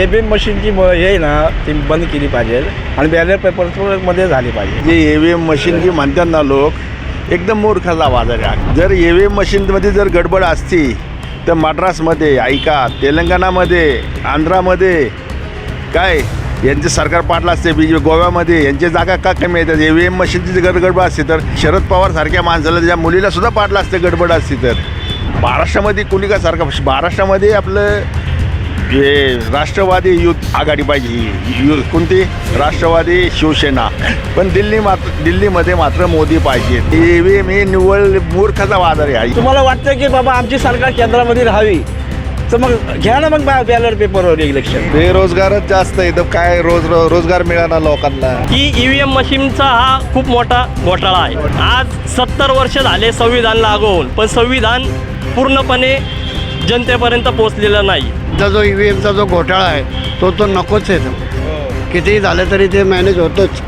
A B M मशीनची म- हे आहे ना ती बंद केली पाहिजे आणि बॅलेट पेपरमध्ये झाली पाहिजे. जे ए व्ही एम मशीन जी म्हणतात ना लोक एकदम मूर्खाचा बाजार आहे. जर ए व्ही एम मशीनमध्ये जर गडबड असती तर मद्रासमध्ये ऐका तेलंगणामध्ये आंध्रामध्ये काय? यांचे सरकार पाडलं असते बी गोव्यामध्ये यांची जागा का कमी येतात ए व्ही एम मशीनची जर गडबड असते तर शरद पवार सारख्या माणसाला त्याच्या मुलीला सुद्धा पाडलं असते गडबड असते तर महाराष्ट्रामध्ये कुणी का सारखं महाराष्ट्रामध्ये आपलं हे राष्ट्रवादी युथ आघाडी पाहिजे. ही यु कोणती? राष्ट्रवादी शिवसेना. पण दिल्ली मात्र दिल्लीमध्ये मात्र मोदी पाहिजे. व्ही मी निव्वळ मूर्खाचा बाजार आहे तुम्हाला वाटतं की बाबा आमची सरकार केंद्रामध्ये राहावी? तर मग घ्या ना मग बॅलेट पेपरवर इलेक्शन बेरोजगारच जास्त आहे. तर काय रोज रोजगार मिळाला लोकांना? की ई व्ही एम मशीनचा हा खूप मोठा घोटाळा आहे. आज सत्तर वर्ष झाले संविधान लागू होऊन. पण संविधान पूर्णपणे जनतेपर्यंत पोचलेलं नाही. चा जो ई व्ही एमचा जो घोटाळा आहे तो तो नकोच आहे. तो कितीही झालं तरी ते मॅनेज होतंच.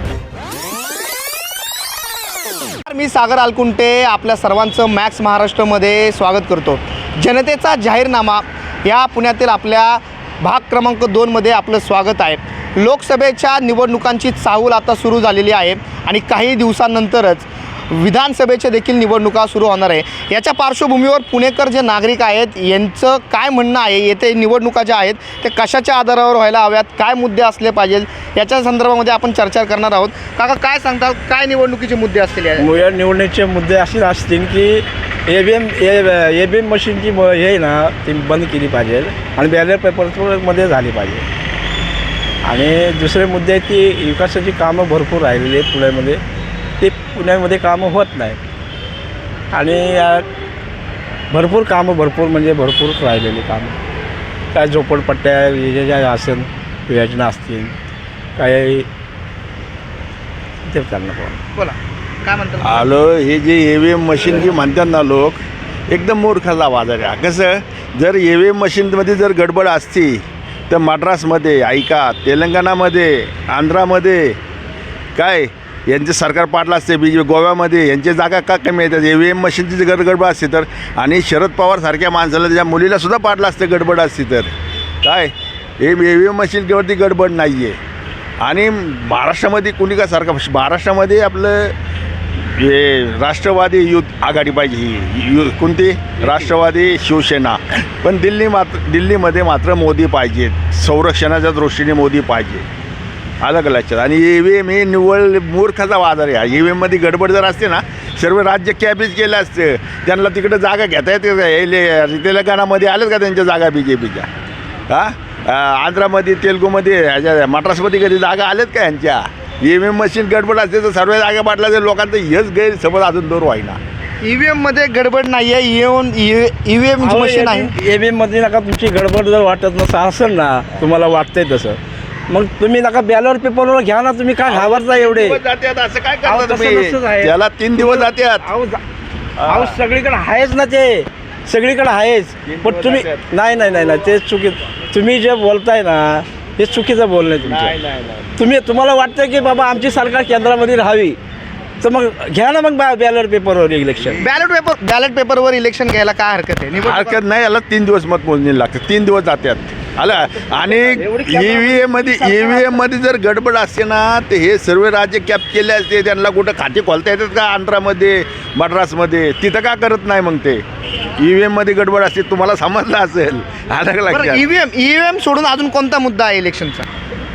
मी सागर आलकुंटे आपल्या सर्वांचं मॅक्स महाराष्ट्रामध्ये स्वागत करतो. जनतेचा जाहीरनामा या पुण्यातील आपल्या भाग क्रमांक दोनमध्ये आपलं स्वागत आहे. लोकसभेच्या निवडणुकांची चाहूल आता सुरू झालेली आहे आणि काही दिवसांनंतरच विधानसभेच्या देखील निवडणुका सुरू होणार आहे. याच्या पार्श्वभूमीवर पुणेकर जे नागरिक आहेत यांचं काय म्हणणं आहे? येथे निवडणुका ज्या आहेत ते कशाच्या आधारावर व्हायला हव्यात? काय मुद्दे असले पाहिजेत? याच्या संदर्भामध्ये आपण चर्चा करणार आहोत. काका काय सांगतात काय निवडणुकीचे मुद्दे असतील या? निवडणुकीचे मुद्दे असे असतील की A B M A B M मशीनची म- हे आहे ना ती बंद केली पाहिजे आणि बॅलेट पेपरमध्ये झाली पाहिजे. आणि दुसरे मुद्दे आहेत की विकासाची कामं भरपूर राहिलेली आहेत पुण्यामध्ये. ते पुण्यामध्ये कामं होत नाही. आणि भरपूर कामं भरपूर म्हणजे भरपूर राहिलेली कामं. काय झोपडपट्ट्या हे ज्या असेल योजना असतील काय ते त्यांना बोला. काय म्हणतात आलो हे जे एम मशीन जी म्हणतात ना लोक एकदम मूर्खाचा बाजार आहे. कसं जर एम मशीनमध्ये जर गडबड असती तर मद्रासमध्ये ऐका तेलंगणामध्ये आंध्रामध्ये काय यांचे सरकार पाडलं असते बी गोव्यामध्ये. यांची जागा का कमी येतात ई व्ही एम मशीनची जर गडबड असते तर आणि शरद पवारसारख्या माणसाला त्याच्या मुलीलासुद्धा पाडलं असते गडबड असते तर. काय? हे ई व्ही एम मशीनवरती गडबड नाही आहे आणि महाराष्ट्रामध्ये कुणी का सारखं महाराष्ट्रामध्ये आपलं हे राष्ट्रवादी युथ आघाडी पाहिजे ही यु कोणती? राष्ट्रवादी शिवसेना. पण दिल्ली मात्र दिल्लीमध्ये मात्र मोदी पाहिजेत. संरक्षणाच्या दृष्टीने मोदी पाहिजे का लक्षात आणि ई व्ही एम हे निव्वळ मूर्खाचा बाजार आहे. ई व्ही एममध्ये गडबड जर असते ना सर्व राज्य कॅबेज केलं असतं. त्यांना तिकडं जागा घेता येते का? हे ले- तेलंगणामध्ये आलेत का त्यांच्या जागा बी जे पीच्या हां आंध्रामध्ये तेलगूमध्ये ह्याच्या मद्रासमध्ये कधी जागा आल्यात का यांच्या? ई व्ही एम मशीन गडबड असते तर सर्व जागा पाडला तर लोकांचं हेच गैरसमज अजून दूर व्हायना. ईव्हीएममध्ये गडबड नाहीये. ईव्हीएम मशीन आहे. ए बी मध्ये नका तुमची गडबड जर वाटत नसं असेल ना तुम्हाला वाटतंय तसं. मग तुम्ही नका बॅलर पेपरवर घ्या ना तुम्ही काय घाबरता एवढे? दिवस जात्यात असं काय अहो, करता तसं तुम्ही? आहे. त्याला तीन दिवस जात्यात अहो जा- अहो सगळीकडे आहेच ना ते. सगळीकडे आहेच. पण दिवस तुम्ही. नाही नाही नाही नाही ते चुकी तुम्ही जे बोलताय ना हे चुकीचं बोलणं आहे तुमचं. तुम्ही तुम्हाला वाटतं की बाबा आमची सरकार केंद्रामध्ये राहावी. तर मग घ्या ना मग बॅलर पेपरवर इलेक्शन बॅलेट पेपर बॅलेट पेपरवर इलेक्शन घ्यायला काय हरकत आहे? निवडणुका- हरकत नाही याला तीन दिवस मत मोजणी लागते. तीन दिवस जातात आलं. आणि ई व्ही एममध्ये ई व्ही एममध्ये जर गडबड असते ना तर हे सर्व राज्य कॅप केले असते. त्यांना कुठं खाते खोलता येतात का आंध्रामध्ये मद्रासमध्ये? तिथं का करत नाही मग ते? ई व्ही एममध्ये गडबड असते तुम्हाला समजलं असेल. आलं लक्षात? ईव्हीएम ईव्हीएम सोडून अजून कोणता मुद्दा आहे इलेक्शनचा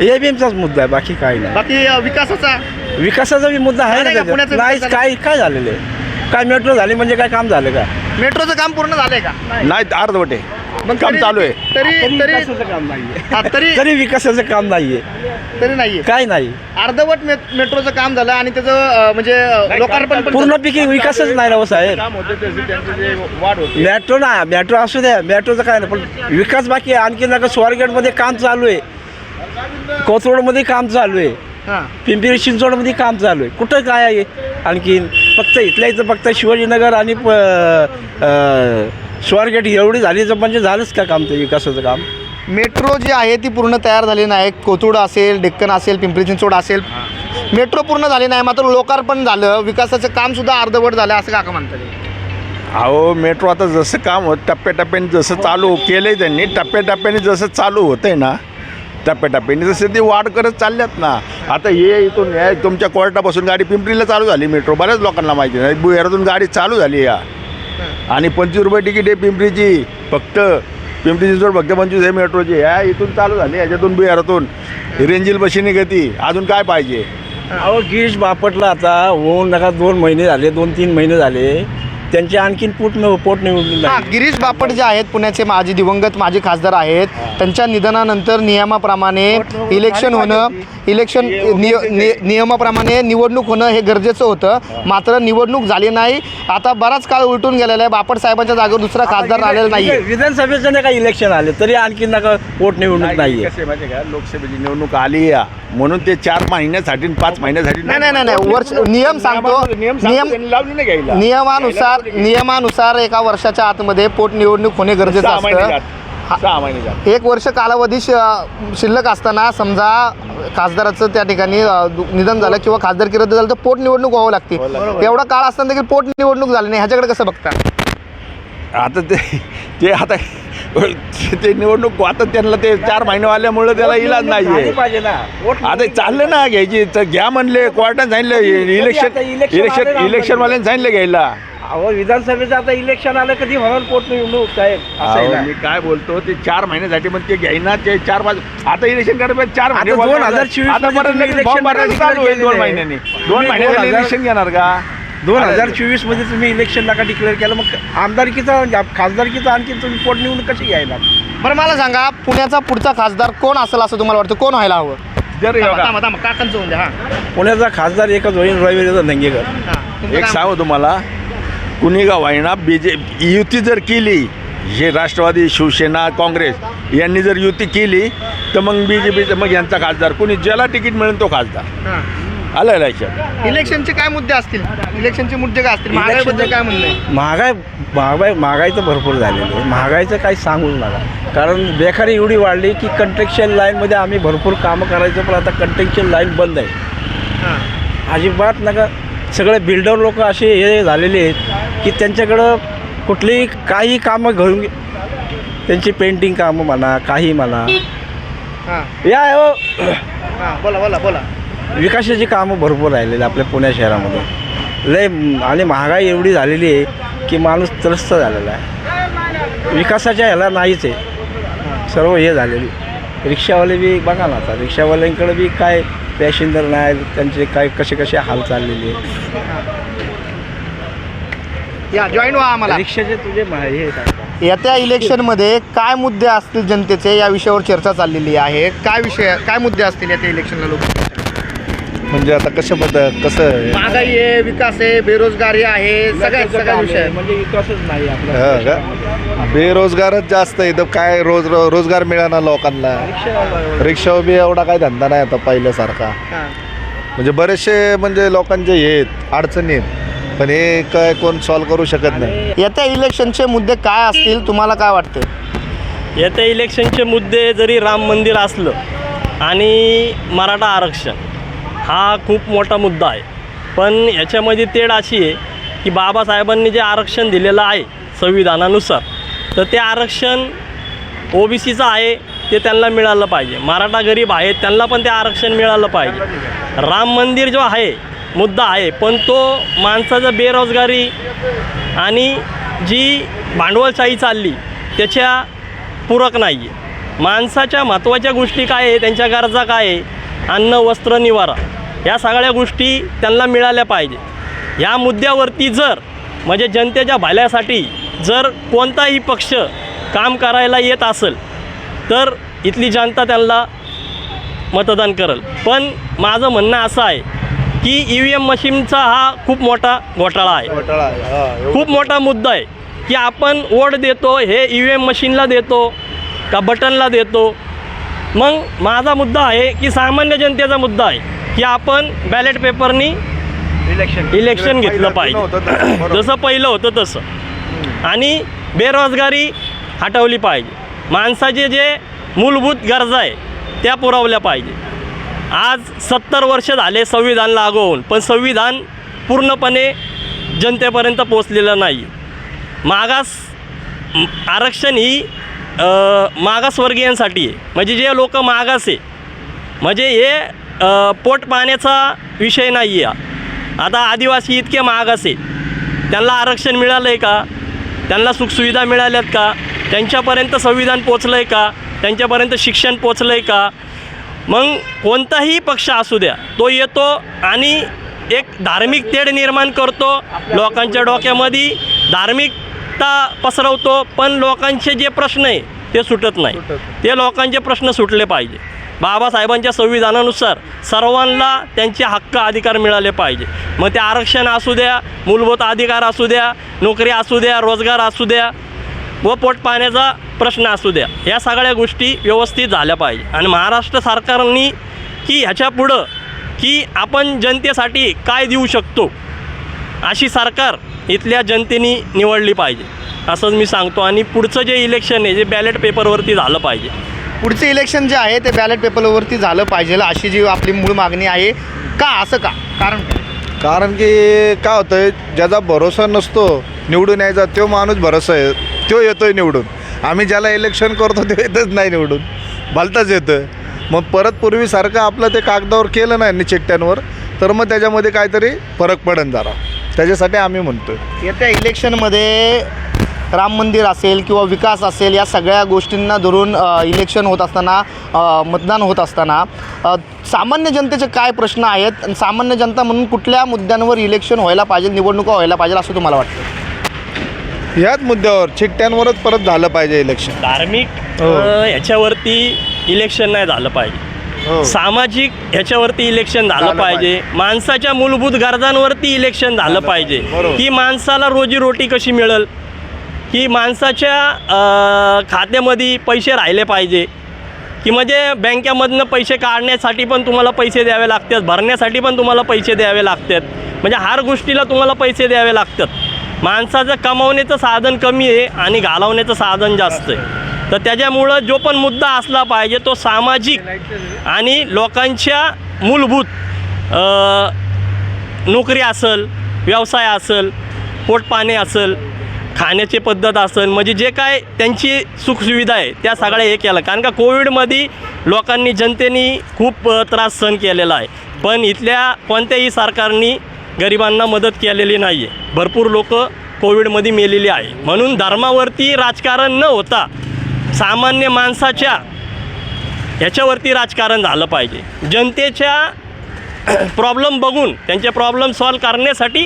ए बी एमचाच मुद्दा आहे बाकी काही नाही. बाकी अ, विकासाचा? विकासाचा बी मुद्दा आहे झालं ना का? पुण्याचं नाही विकास काय काय झालेलं आहे? काय मेट्रो झाली म्हणजे काय काम झालं का? मेट्रोचं काम पूर्ण झालंय का? नाही अर्धवटे मग काम तरी- चालू आहे. तरी तरी विकासाचं काम नाहीये. हा, तरी तरी विकासाचं काम नाहीये. तरी नाहीये. काय नाही. अर्धवट मे- मेट्रोचं काम झालं आणि त्याचं अ, म्हणजे अ, लोकार्पण पण पूर्ण पैकी विकासच नाही ना हो साहेब वाढ होते. मेट्रो ना मेट्रो असू द्या मेट्रोचं काय नाही पण विकास बाकी आहे. आणखी नका स्वारगेटमध्ये काम चालू आहे. कोथरूडमध्ये काम चालू आहे. हा. पिंपरी चिंचवडमध्ये काम चालू आहे. कुठं काय आहे? आणखीन फक्त इथल्या इथं फक्त शिवाजीनगर आणि प- अं, स्वारगेट एवढी झाली तर म्हणजे झालंच का काम ते विकासाचं काम? मेट्रो जी आहे ती पूर्ण तयार झाली नाही. कोथरूड असेल डेक्कन असेल पिंपरी चिंचवड असेल. मेट्रो पूर्ण झाली नाही मात्र लोकार्पण झालं. विकासाचं काम सुद्धा अर्धवट झालं असं काका म्हणतात. अहो मेट्रो आता जसं काम होत टप्प्याटप्प्याने जसं चालू केलं आहे त्यांनी टप्प्याटप्प्याने जसं चालू होतं आहे ना टप्प्याटप्प्याने तसे ते वाढ करत चालल्यात ना. आता हे इथून हे तुमच्या कोर्टापासून गाडी पिंपरीला चालू झाली मेट्रो. बऱ्याच लोकांना माहिती नाही. बुहेरातून गाडी चालू झाली या. आणि पंचवीस रुपये तिकीट आहे पिंपरीची. फक्त पिंपरी चिंचवड फक्त पंचवीस आहे मेट्रोची. ह्या इथून चालू झाली ह्याच्यातून बिहारातून. रेंजिल बशीने गती अजून काय पाहिजे? अहो गिरीश बापटला आता होऊन नका दोन महिने झाले दोन तीन महिने झाले. त्यांचे आणखीन पोट न पोट निवडून हा गिरीश बापट जे आहेत पुण्याचे माजी दिवंगत माजी खासदार आहेत त्यांच्या निधनानंतर नियमाप्रमाणे इलेक्शन होणं इलेक्शन निय नि- नियमाप्रमाणे निवडणूक होणं हे गरजेचं होतं. मात्र निवडणूक झाली नाही. आता बराच काळ उलटून गेलेला आहे. बापट साहेबांच्या जागेवर दुसरा खासदार आलेला नाही विधानसभेचं नाही का इलेक्शन आले? तरी आणखीन नका पोट निवडणूक नाहीये. कसे माहिती का? लोकसभेची निवडणूक आली या म्हणून ते चार महिन्यासाठी पाच महिन्यासाठी नाही नाही नाही नाही. वर्ष नियम सांगतो. नियम नियमानुसार नियमानुसार एका वर्षाच्या आतमध्ये पोटनिवडणूक होणे गरजेचं असतं. एक वर्ष कालावधी शिल्लक असताना समजा खासदाराचं त्या ठिकाणी निधन झालं किंवा खासदारकी रद्द झालं तर पोटनिवडणूक व्हावं लागते. एवढा काळ असताना देखील पोटनिवडणूक झाली नाही. ह्याच्याकडे कसं बघता? आता ते ते आता ते निवडणूक आता त्यांना ते चार महिने आल्यामुळे त्याला इलाज झाली नाहीये. पाहिजे ना. पोट आता चाललं ना घ्यायची. तर घ्या म्हणले कोर्टाने सांगितलं इलेक्शन इलेक्शन आलं ना इलेक्शन वाल्यांनी सांगितलं घ्यायला. अहो विधानसभेचं आता इलेक्शन आलं कधी होणार पोट निवडणूक साहेब? असं आहे. मी काय बोलतो ते चार महिन्यासाठी पण ते घ्यायना ते चार पाच आता इलेक्शन करायला चार महिने आता बोलतात. 2024 आता परत चालू होईल दोन आहे. महिन्यांनी. दोन महिन्याने 2000 इलेक्शन घेणार का? दोन हजार चोवीसमध्ये तुम्ही इलेक्शन नका डिक्लेअर केलं मग आमदारकीचा खासदारकीचा आणखी तुम्ही पोट निवडणूक कशी घ्यायला बरं मला सांगा पुण्याचा पुढचा खासदार कोण असेल असं तुम्हाला वाटतं कोण व्हायला हवं जर हे काकांचं होऊन द्या, हा. पुण्याचा खासदार एकच होईल हा. तुमचं एक सांगू तुम्हाला कुणी का वाईना बी जे युती जर केली हे राष्ट्रवादी शिवसेना काँग्रेस यांनी जर युती केली तर मग बी जे पीचं मग यांचा खासदार कुणी ज्याला तिकीट मिळेल तो खासदार हा. आलं लक्षात इलेक्शनचे काय मुद्दे असतील? इलेक्शनचे मुद्दे काय असतील? महागाईबद्दल काय म्हणणं आहे? महागाई महागाई महागाई तर भरपूर झालेली आहे. महागाईचं काही सांगूच नका. कारण बेकारी एवढी वाढली की कंट्रक्शन लाईनमध्ये आम्ही भरपूर कामं करायचो पण आता कंट्रक्शन लाईन बंद आहे. हा. अजिबात नका. सगळे बिल्डर लोक असे हे झालेले आहेत की त्यांच्याकडं कुठलीही काही कामं घेऊन त्यांची पेंटिंग कामं म्हणा काही म्हणा. हा. या हो. हा. बोला बोला बोला. विकासाची कामं भरपूर राहिलेली आपल्या पुणे शहरामध्ये. लय आणि महागाई एवढी झालेली आहे की माणूस त्रस्त झालेला आहे. विकासाच्या ह्याला नाहीच आहे. सर्व हे झालेली. रिक्षावाले बी बघा ना आता रिक्षावाल्यांकडे बी काय पॅसेंजर नाही त्यांचे काय कसे कसे हाल चाललेले आहेत. या जॉईन व्हा आम्हाला. रिक्षाचे तुझे मा- हे. येत्या इलेक्शनमध्ये काय मुद्दे असतील जनतेचे? या विषयावर चर्चा चाललेली आहे. काय विषय काय मुद्दे असतील येत्या इलेक्शनला लोक म्हणजे आता कशा पद्धत कसं आहे? महागाई आहे विकास आहे बेरोजगारी आहे सगळ्या सगळ्या विषय आहे. म्हणजे विकासच नाही आपला. हा का? बेरोजगारच जास्त आहे. तर काय रोज रो- रोजगार मिळाना लोकांना? रिक्षा बी एवढा काय धंदा नाही आता पहिल्यासारखा. हा. म्हणजे बरेचसे म्हणजे लोकांचे हे आहेत अडचणी आहेत. पण हे काय कोण सॉल्व्ह करू शकत नाही. येत्या इलेक्शनचे मुद्दे काय असतील तुम्हाला काय वाटतं? येत्या इलेक्शनचे मुद्दे जरी राम मंदिर असलं आणि मराठा आरक्षण हा खूप मोठा मुद्दा आहे. पण याच्यामध्ये तेढ अशी आहे की बाबासाहेबांनी जे आरक्षण दिलेलं आहे संविधानानुसार तर ते आरक्षण ओ बी सीचं आहे ते त्यांना मिळालं पाहिजे. मराठा गरीब आहेत त्यांना पण ते आरक्षण मिळालं पाहिजे. राम मंदिर जो आहे मुद्दा आहे पण तो माणसाचं बेरोजगारी आणि जी भांडवलशाही चालली त्याच्या पूरक नाही आहे माणसाच्या महत्त्वाच्या गोष्टी काय आहे त्यांच्या गरजा काय आहे? अन्न वस्त्र निवारा. या सगळ्या गोष्टी त्यांना मिळाल्या पाहिजे ह्या मुद्द्यावरती जर म्हणजे जनतेच्या भल्यासाठी जर कोणताही पक्ष काम करायला येत असेल तर इथली जनता त्यांना मतदान करेल पण माझं म्हणणं असं आहे की ई व्ही एम मशीनचा हा खूप मोठा घोटाळा आहे घोटाळा आहे. एवढं. खूप मोठा मुद्दा आहे की आपण वोट देतो हे ई व्ही एम मशीनला देतो का बटनला देतो मग माझा मुद्दा आहे की सामान्य जनतेचा मुद्दा आहे की आपण बॅलेट पेपरनी इलेक्शन इलेक्शन घेतलं. पाहिजे. जसं पहिलं होतं तसं. आणि बेरोजगारी हटवली पाहिजे. माणसाचे जे मूलभूत गरजा आहे त्या पुरवल्या पाहिजे. आज सत्तर वर्ष झाले संविधान लागू होऊन पण संविधान पूर्णपणे जनतेपर्यंत पोचलेलं नाही. मागास आरक्षण ही मागासवर्गीयांसाठी आहे. म्हणजे जे लोक मागास आहे म्हणजे हे पोट पाण्याचा विषय नाही आहे आता आदिवासी इतके मागास आहे त्यांना आरक्षण मिळालं आहे का? त्यांना सुखसुविधा मिळाल्यात का? त्यांच्यापर्यंत संविधान पोचलं आहे का? त्यांच्यापर्यंत शिक्षण पोचलं आहे का? मग कोणताही पक्ष असू द्या तो येतो आणि एक धार्मिक तेढ निर्माण करतो. लोकांच्या डोक्यामध्ये धार्मिकता पसरवतो पण लोकांचे जे प्रश्न आहे ते सुटत नाही. ते लोकांचे प्रश्न सुटले पाहिजे. बाबासाहेबांच्या संविधानानुसार सर्वांना त्यांचे हक्क अधिकार मिळाले पाहिजे. मग ते आरक्षण असू द्या मूलभूत अधिकार असू द्या नोकरी असू द्या रोजगार असू द्या व पोट पाण्याचा प्रश्न असू द्या. या सगळ्या गोष्टी व्यवस्थित झाल्या पाहिजे. आणि महाराष्ट्र सरकारनी की ह्याच्या पुढं की आपण जनतेसाठी काय देऊ शकतो अशी सरकार इथल्या जनतेने निवडली पाहिजे. असंच मी सांगतो. आणि पुढचं जे इलेक्शन आहे जे बॅलेट पेपरवरती झालं पाहिजे. पुढचे इलेक्शन जे आहे ते बॅलेट पेपरवरती झालं पाहिजे. अशी जी आपली मूळ मागणी आहे का असं का? कारण? कारण की काय होतं ज्याचा भरोसा नसतो निवडून यायचा तो माणूस भरोसा आहे. तो येतोय निवडून. आम्ही ज्याला इलेक्शन करतो ते येतच नाही निवडून. भलताच येतं मग परत पूर्वीसारखं आपलं ते कागदावर केलं नाही चिठ्ठ्यांवर तर मग त्याच्यामध्ये काहीतरी फरक पडेल जरा. त्याच्यासाठी आम्ही म्हणतोय. येत्या इलेक्शनमध्ये राम मंदिर असेल किंवा विकास असेल या सगळ्या गोष्टींना धरून इलेक्शन होत असताना मतदान होत असताना सामान्य जनतेचे काय प्रश्न आहेत? आणि सामान्य जनता म्हणून कुठल्या मुद्द्यांवर इलेक्शन व्हायला पाहिजे निवडणुका व्हायला पाहिजे असं तुम्हाला वाटतं? ह्याच मुद्द्यावर चिठ्ठ्यांवरच परत झालं पाहिजे इलेक्शन धार्मिक हो. अ, ह्याच्यावरती इलेक्शन नाही झालं पाहिजे. हो. सामाजिक ह्याच्यावरती इलेक्शन झालं झालं पाहिजे. माणसाच्या मूलभूत गरजांवरती इलेक्शन झालं पाहिजे. बरोबर. की माणसाला रोजीरोटी कशी मिळेल? की माणसाच्या खात्यामध्ये पैसे राहिले पाहिजे. की म्हणजे बँकेमधनं पैसे काढण्यासाठी पण तुम्हाला पैसे द्यावे लागतात भरण्यासाठी पण तुम्हाला पैसे द्यावे लागतात. म्हणजे हर गोष्टीला तुम्हाला पैसे द्यावे लागतात. माणसाचं कमावण्याचं साधन कमी आहे आणि घालवण्याचं साधन जास्त आहे. तर त्याच्यामुळं जो पण मुद्दा असला पाहिजे तो सामाजिक आणि लोकांच्या मूलभूत नोकरी असेल व्यवसाय असेल पोटपाणी असेल खाण्याची पद्धत असेल म्हणजे जे काय त्यांची सुखसुविधा आहे त्या सगळ्या हे केलं. कारण का कोविडमध्ये लोकांनी जनतेने खूप त्रास सहन केलेला आहे. पण इथल्या कोणत्याही सरकारनी गरिबांना मदत केलेली नाही आहे भरपूर लोक कोविडमध्ये मेलेली आहे. म्हणून धर्मावरती राजकारण न होता सामान्य माणसाच्या ह्याच्यावरती राजकारण झालं पाहिजे. जनतेच्या प्रॉब्लेम बघून त्यांचे प्रॉब्लेम सॉल्व करण्यासाठी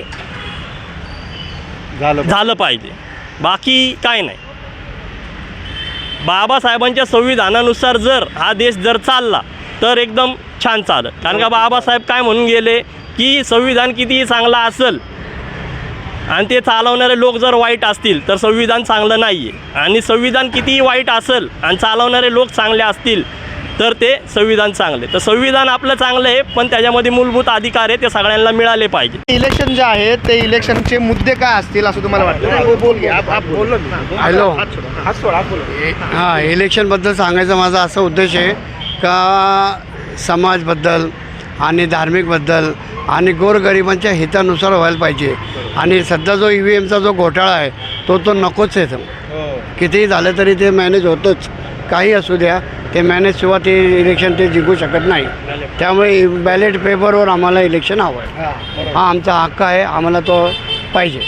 झालं झालं पाहिजे. बाकी काय नाही. बाबासाहेबांच्या संविधानानुसार जर हा देश जर चालला तर एकदम छान चालत कारण का बाबासाहेब काय म्हणून गेले की संविधान कितीही चांगला असेल आणि ते चालवणारे लोक जर वाईट असतील तर संविधान चांगलं नाही आहे आणि संविधान कितीही वाईट असेल आणि चालवणारे लोक चांगले असतील तर ते संविधान चांगले. तर संविधान आपलं चांगलं आहे पण त्याच्यामध्ये मूलभूत अधिकार आहे ते सगळ्यांना मिळाले पाहिजे. इलेक्शन जे आहे ते इलेक्शनचे मुद्दे काय असतील असं तुम्हाला वाटतं? बोल. हॅलो. हां इलेक्शनबद्दल सांगायचा माझा असा उद्देश आहे का समाजबद्दल आणि धार्मिकबद्दल आणि गोरगरिबांच्या हितानुसार व्हायला पाहिजे. आणि सध्या जो ई व्ही एमचा जो घोटाळा आहे तो तो नकोच आहे. तो कितीही झालं तरी ते मॅनेज होतंच. काही असू द्या ते मॅनेज शिवाय ते इलेक्शन ते जिंकू शकत नाही. त्यामुळे बॅलेट पेपरवर आम्हाला इलेक्शन हवं आहे हा आमचा हक्क आहे आम्हाला तो पाहिजे.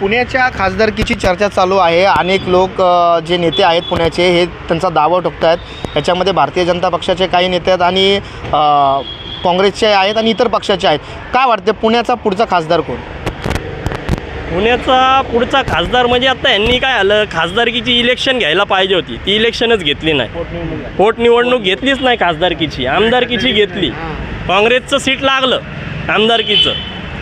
पुण्याच्या खासदारकीची चर्चा चालू आहे. अनेक लोक जे नेते आहेत पुण्याचे हे त्यांचा दावा ठोकत आहेत याच्यामध्ये भारतीय जनता पक्षाचे काही नेते आहेत आणि काँग्रेसचे आहेत आणि इतर पक्षाचे आहेत. काय वाटते पुण्याचा पुढचा खासदार कोण? पुण्याचा पुढचा खासदार म्हणजे आता यांनी काय आलं? खासदारकीची इलेक्शन घ्यायला पाहिजे होती. ती इलेक्शनच घेतली नाही. पोटनिवडणूक घेतलीच नाही खासदारकीची. आमदारकीची घेतली. काँग्रेसचं सीट लागलं आमदारकीचं.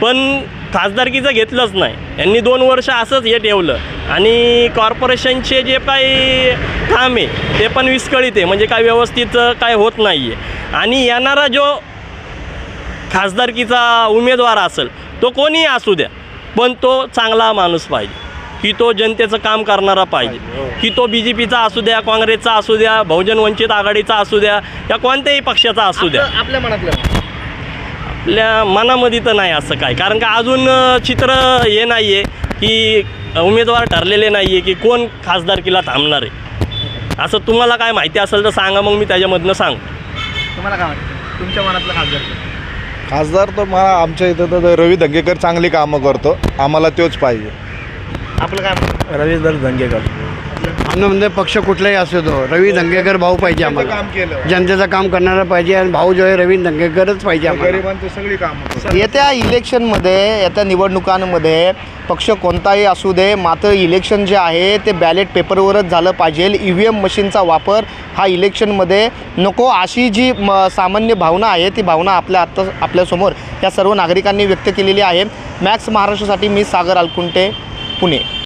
पण खासदारकीचं घेतलंच नाही. यांनी दोन वर्ष असंच हे ठेवलं. आणि कॉर्पोरेशनचे जे काही काम आहे ते पण विस्कळीत आहे. म्हणजे काय व्यवस्थित काय होत नाही आहे आणि येणारा जो खासदारकीचा उमेदवार असेल तो कोणीही असू द्या. पण तो चांगला माणूस पाहिजे. की तो जनतेचं काम करणारा पाहिजे. की तो बी जे पीचा असू द्या काँग्रेसचा असू द्या बहुजन वंचित आघाडीचा असू द्या या कोणत्याही पक्षाचा असू द्या. आपलं- आपल्या मनातलं. आपल्या मनामध्ये तर नाही असं काय. कारण का अजून चित्र हे नाही आहे की उमेदवार ठरलेले नाही आहे की कोण खासदारकीला थांबणार आहे. असं तुम्हाला काय माहिती असेल तर सांगा मग मी त्याच्यामधनं सांग तुम्हाला काय वाटतं तुमच्या मनातलं खासदार? खासदार तर मला आमच्या इथं तर रवी धंगेकर चांगली कामं करतो. आम्हाला तोच पाहिजे. आपलं काय? रवींद्र धंगेकर म्हणजे पक्ष कुठलाही असू दो रवी दंगेकर भाऊ पाहिजे आम्हाला. काम केलं. जनतेचं काम करणारा पाहिजे आणि भाऊ जो आहे रवी दंगेकरच पाहिजे आम्हाला. गरिबांची सगळी कामं येत्या इलेक्शनमध्ये येत्या निवडणुकांमध्ये पक्ष कोणताही असू दे मात्र इलेक्शन जे आहे ते बॅलेट पेपरवरच झालं पाहिजे. ई व्ही एम मशीनचा वापर हा इलेक्शनमध्ये नको. अशी जी म सामान्य भावना आहे ती भावना आपल्या आत्ता आपल्यासमोर या सर्व नागरिकांनी व्यक्त केलेली आहे. मॅक्स महाराष्ट्रासाठी मी सागर अलकुंटे पुणे.